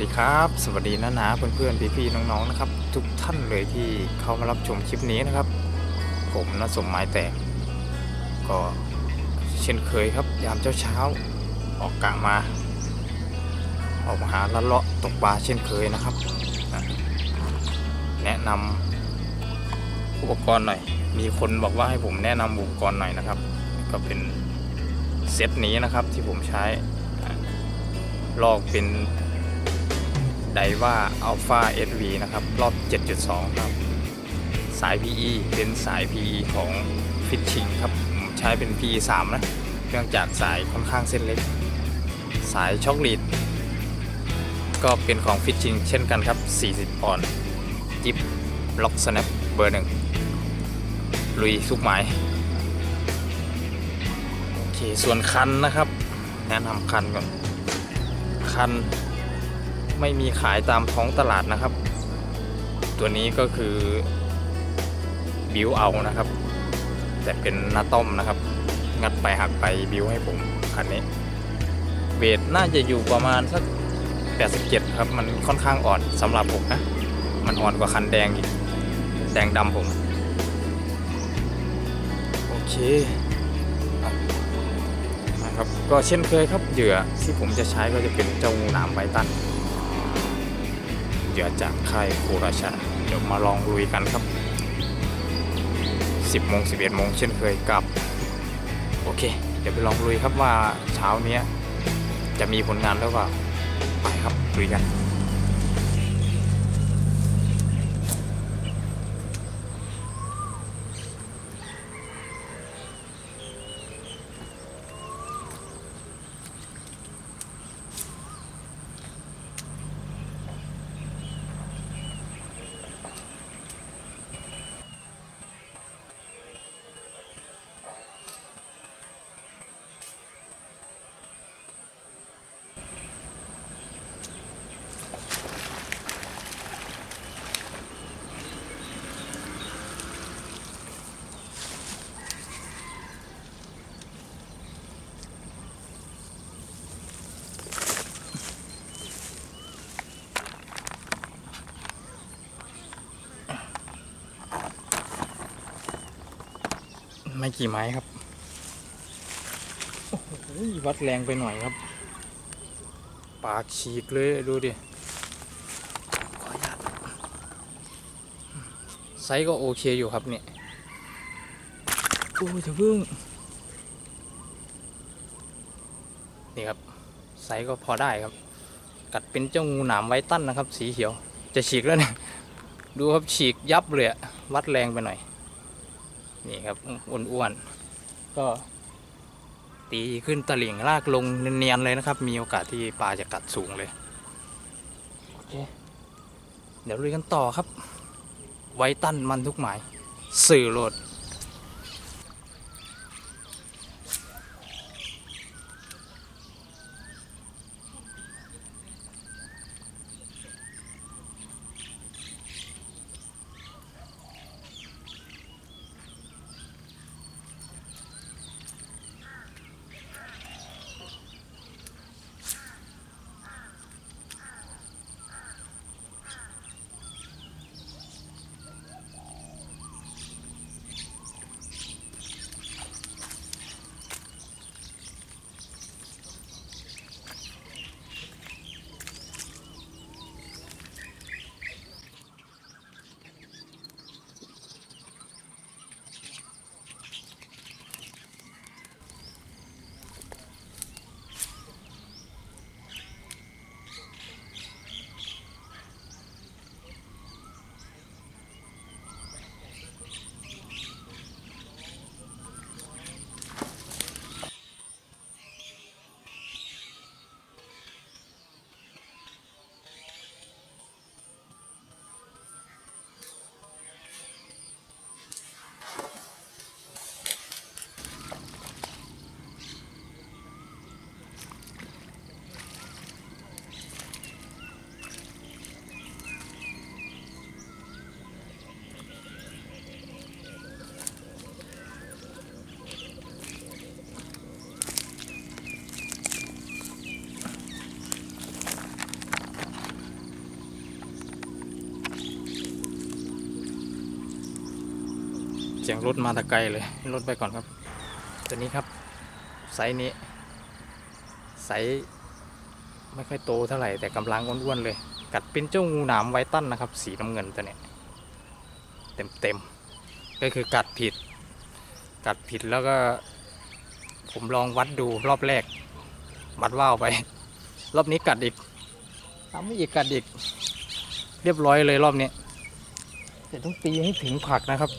วัสดีครับ สวัสดีนะนะเพื่อนๆพี่ๆน้องๆนะครับ ทุกท่านเลยที่เข้ามารับชมคลิปนี้นะครับ ผมนะสมหมายแตกก็เช่นเคยครับ ยามเช้าๆออกกะมา ออกมาหาละเลาะตกปลาเช่นเคยนะครับ แนะนำอุปกรณ์หน่อย มีคนบอกว่าให้ผมแนะนำอุปกรณ์หน่อยนะครับ ก็เป็นเซตนี้นะครับที่ผมใช้ลอกเป็น ไดว่าอัลฟา SV นะครับ รอบ 7.2 ครับ สาย PE เป็นสาย PE ของ Fishing ครับผมใช้เป็น PE 3 นะเนื่องจากสายค่อนข้างเส้นเล็ก สายช็อกลีดก็เป็นของ Fishing เช่นกันครับ 40 ปอนด์จิบล็อกสแนปเบอร์หนึ่งลุยสุกหมาย โอเค ส่วนคันนะครับ แนะนำคันก่อน คัน ไม่มีขายตามท้องตลาดนะครับ ตัวนี้ก็คือบิวเอานะครับ แต่เป็นหน้าต้มนะครับ งัดไปหักไปบิวให้ผมคันนี้เวทน่าจะอยู่ประมาณสัก 87 ครับ มันค่อนข้างอ่อนสำหรับผมนะ มันอ่อนกว่าคันแดงอีก แดงดำผม โอเคนะครับ ก็เช่นเคยครับเหยื่อที่ผมจะใช้ก็จะเป็นเจ้างูหนามไบตัน ยื่อจากค่ายโคราชา เดี๋ยวมาลองลุยกันครับ 10โมง11โมงเช่นเคยกับโอเค เดี๋ยวไปลองลุยครับว่าเช้าเนี้ยจะมีผลงานหรือเปล่าไปครับลุยกัน ไม่กี่ไม้ครับวัดแรงไปหน่อยครับ ปากฉีกเลยดูดิไซส์ก็โอเคอยู่ครับเนี่ยโอ้ยจะพึ่งนี่ครับไซส์ก็พอได้ครับ กัดเป็นเจ้างูหนามไวตั้นนะครับ สีเขียว จะฉีกแล้วเนี่ยดูครับฉีกยับเลยวัดแรงไปหน่อย นี่ครับอ้วนๆก็ตีขึ้นตลิ่งลากลงเนียนๆเลยนะครับ มีโอกาสที่ปลาจะกัดสูงเลยโอเคเดี๋ยวลุยกันต่อครับ ไว้ตั้นมันทุกหมาย สื่อโหลด สียงรถมาแตะไกลเลยรถไปก่อนครับ ตัวนี้ครับไซส์นี้ไซส์ไม่ค่อยโตเท่าไหร่แต่กำลังอ้วนๆเลย กัดเป็นเจ้างูหนามไวตันนะครับ สีน้ำเงินตัวเนี้ยเต็มๆก็คือกัดผิด กัดผิดแล้วก็ ผมลองวัดดูรอบแรก วัดว่าวไป รอบนี้กัดอีกทำไม่อีกกัดอีก เรียบร้อยเลยรอบนี้แต่ต้องตีให้ถึงผักนะครับ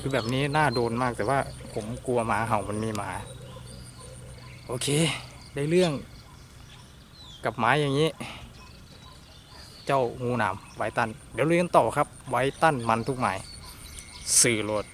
คือแบบนี้น่าโดนมากแต่ว่าผมกลัวหมาเห่ามันมีหมา โอเค ได้เรื่อง กับหมาอย่างนี้ เจ้างูหนามไวตัน เดี๋ยวเรียนต่อครับ ไวตันมันทุกหมายสื่อโหลด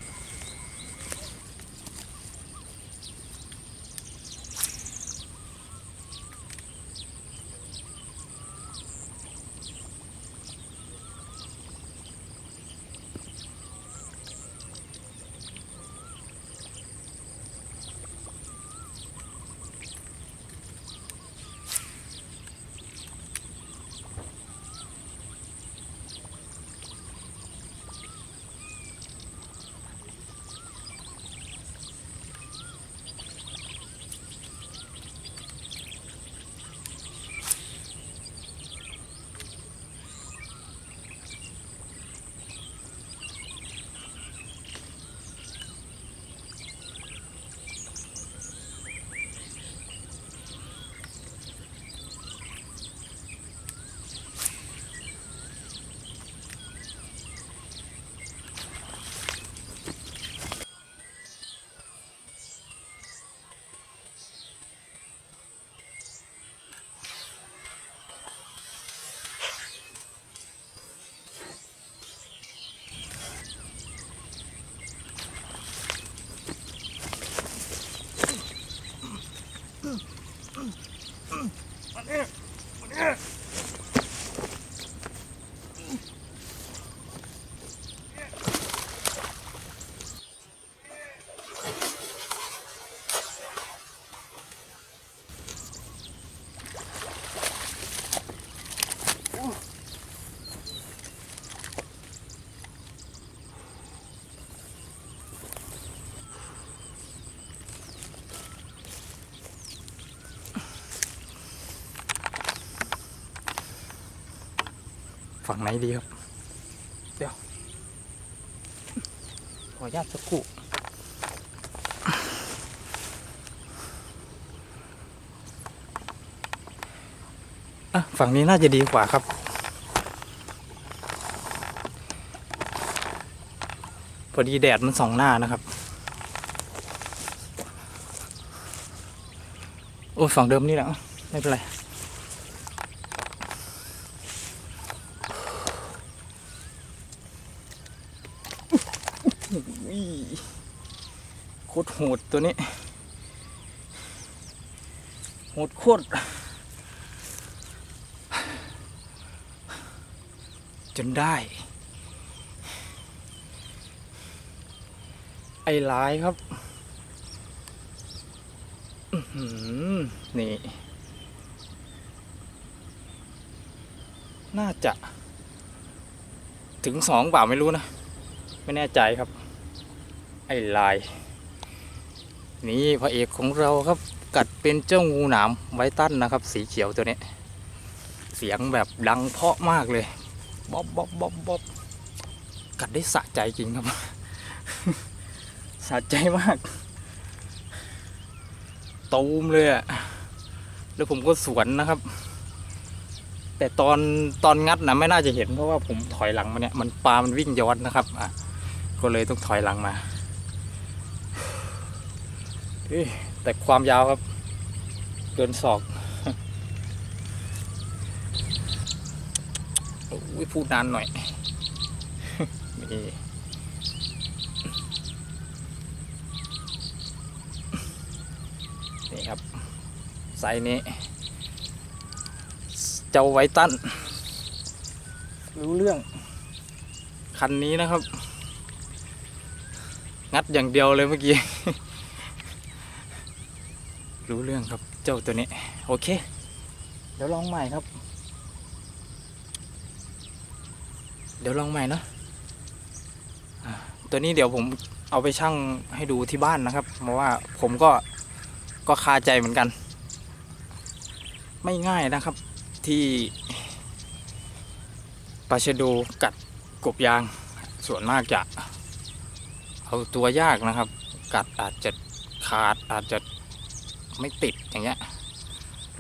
ฝั่งไหนดีครับ เดี๋ยว ขออนุญาตสักครู่อะฝั่งนี้น่าจะดีกว่าครับ พอดีแดดมันส่องหน้านะครับ โอ้ยฝั่งเดิมนี่แหละไม่เป็นไร อุ้ ยโคตรโหดตัวนี้โหดโคตรจนได้ ไอ้ลายครับนี่ น่าจะ ถึงสองเปล่าไม่รู้นะ ไม่แน่ใจครับ ไอ้ลาย นี่พระเอกของเราครับกัดเป็นเจ้างูหนามไวตั้นนะครับ สีเขียวตัวนี้ เสียงแบบดังเพาะมากเลยบ๊อบบ๊อบบ๊อบบ๊อบกัดได้สะใจจริงครับ สะใจมากตูมเลยอะแล้วผมก็สวนนะครับ แต่ตอนตอนงัดนะไม่น่าจะเห็นเพราะว่าผมถอยหลังมาเนี่ยมันปลามันวิ่งย้อนนะครับอะก็เลยต้องถอยหลังมา แต่ความยาวครับ เกินศอกโอ้ยพูดนานหน่อยนี่นี่ครับไซนี้ เจ้าไวตันรู้เรื่อง คันนี้นะครับ งัดอย่างเดียวเลยเมื่อกี้ รู้เรื่องครับเจ้าตัวนี้ โอเค เดี๋ยวลองใหม่ครับ เดี๋ยวลองใหม่เนอะอะตัวนี้เดี๋ยวผมเอาไปชั่งให้ดูที่บ้านนะครับ เพราะว่าผมก็ก็คาใจเหมือนกัน ไม่ง่ายนะครับที่ปลาชะโดกัดกบยาง ส่วนมากจะ เอาตัวยากนะครับ กัดอาจจะขาดอาจจะ ไม่ติดอย่างเงี้ย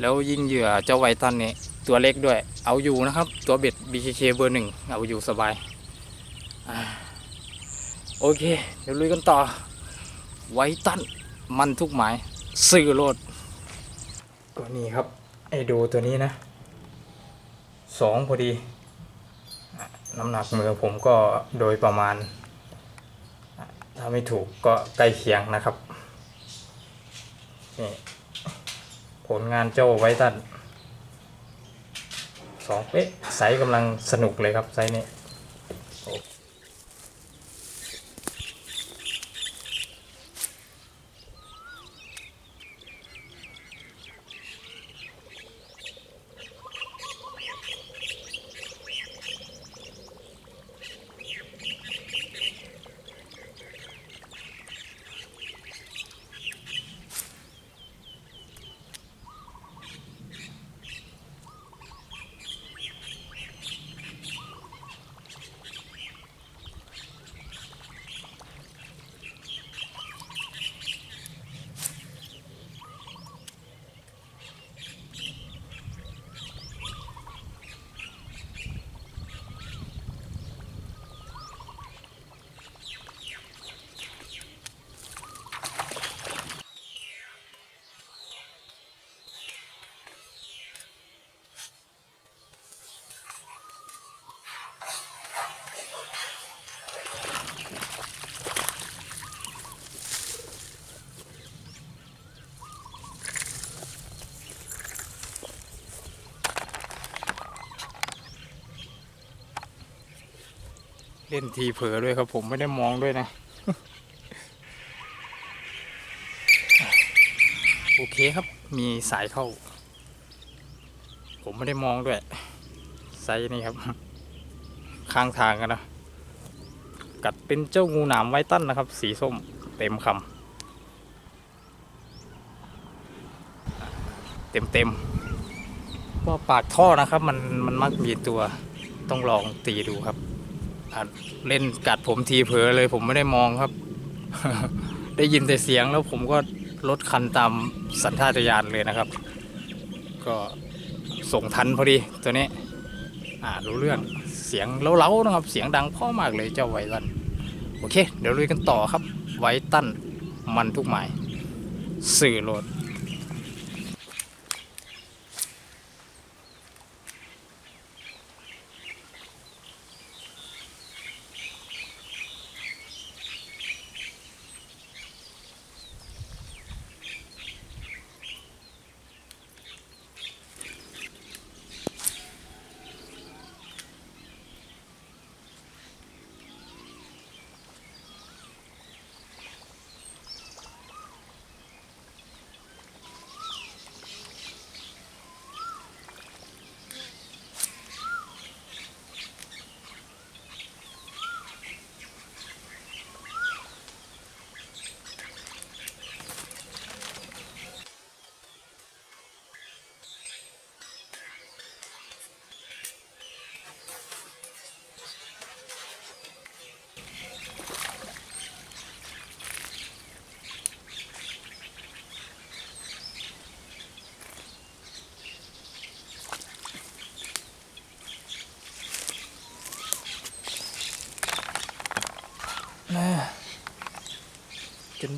แล้วยิ่งเหยื่อเจ้าไวตันเนี่ยตัวเล็กด้วย เอาอยู่นะครับ ตัวเบ็ด BKK เบอร์หนึ่งเอาอยู่สบายอโอเค เดี๋ยวลุยกันต่อ ไวตันมันทุกหมายซื้อโลดก็นี่ครับ ไอ้ดูตัวนี้นะสองพอดี น้ำหนักมือผมก็โดยประมาณ ถ้าไม่ถูกก็ใกล้เคียงนะครับ นี่ผลงานเจ้าไวตันสองเป๊ะไซส์กำลังสนุกเลยครับไซส์นี้ ล่นทีเผลอด้วยครับ ผมไม่ได้มองด้วยนะ โอเคครับ มีสายเข้า ผมไม่ได้มองด้วยไซส์นี่ครับ ข้างทางกันนะ กัดเป็นเจ้างูหนามไวตั้นนะครับ สีส้มเต็มคำเต็มเต็มๆก็ปากท่อนะครับ มันมันมักมีตัวต้องลองตีดูครับ เล่นกัดผมทีเผลอเลยผมไม่ได้มองครับ ได้ยินแต่เสียงแล้วผมก็ลดคันตามสัญชาตญาณเลยนะครับ ก็ส่งทันพอดีตัวนี้ อ่ารู้เรื่องเสียงเล้าๆนะครับ เสียงดังพ่อมากเลยเจ้าไวตันโอเค เดี๋ยวลุยกันต่อครับ ไวตันมันทุกหมาย สื่อโหลด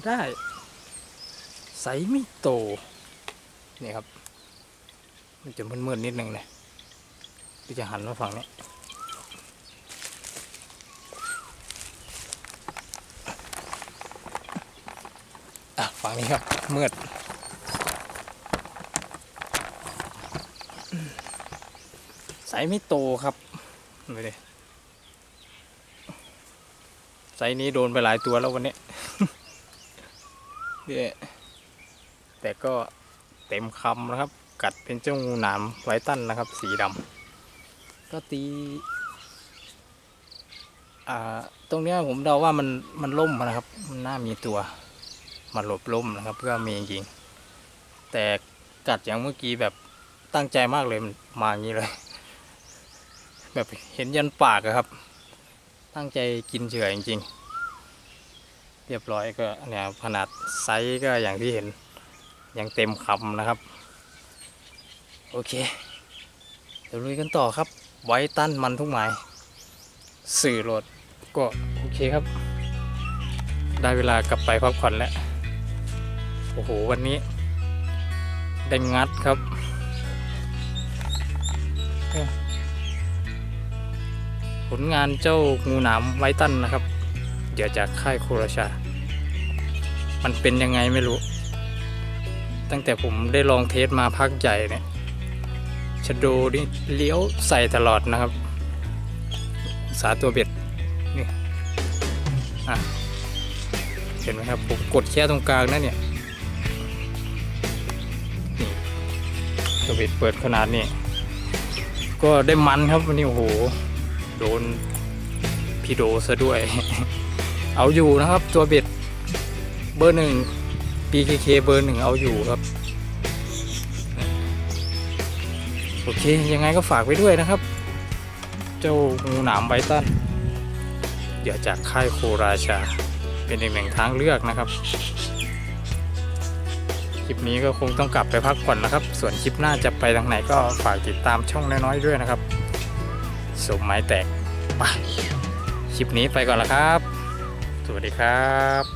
ได้ ใสไม่โต นี่ครับ มันจะมืดๆนิดนึงเลยที่จะหันมาฝั่งนี้อะฝั่งนี้ครับมืดใสไม่โตครับดูดิไซส์นี้โดนไปหลายตัวแล้ววันนี้ เนี่ยแต่ก็เต็มคำนะครับ กัดเป็นเจ้างูหนามไวตันนะครับ สีดำก็ตีอ่าตรงเนี้ยผมเดาว่ามันมันล่มนะครับมันน่ามีตัวมาหลบล่มนะครับเพื่อมีจริงแต่กัดอย่างเมื่อกี้แบบตั้งใจมากเลยมันมาอย่างนี้เลย แบบเห็นยันปากอะครับ ตั้งใจกินเฉยจริงๆ เรียบร้อยก็เนี่ยขนาดไซส์ก็อย่างที่เห็นยังเต็มคำนะครับ โอเค เดี๋ยวลุยกันต่อครับ ไว้ตั้นมันทุกหมาย สื่อโหลดก็โอเคครับ ได้เวลากลับไปพักผ่อนแล้ว โอ้โห วันนี้ ได้งัดครับ ผลงานเจ้างูหนามไว้ตั้นนะครับ เดี๋ยวจากค่ายโคราชา มันเป็นยังไงไม่รู้ ตั้งแต่ผมได้ลองเทสมาพักใหญ่เนี่ยชะโดนี่เลี้ยวใส่ตลอดนะครับ สาตัวเบ็ดนี่อะเห็นไหมครับผมกดแค่ตรงกลางนั่นเนี่ยนี่ตัวเบ็ดเปิดขนาดนี้ ก็ได้มันครับวันนี้โอ้โห โดนพี่โดซะด้วย เอาอยู่นะครับ ตัวเบ็ดเบอร์หนึ่ง PKK เบอร์หนึ่งเอาอยู่ครับ โอเค ยังไงก็ฝากไว้ด้วยนะครับ เจ้างูหนามไบตันเดี๋ยวจากค่ายโคราชา เป็นอีกหนึ่งทางเลือกนะครับ คลิปนี้ก็คงต้องกลับไปพักผ่อนนะครับ ส่วนคลิปหน้าจะไปทางไหนก็ฝากติดตามช่องน้อยๆด้วยนะครับสมไม้แตกไปคลิปนี้ไปก่อนละครับ สวัสดีครับ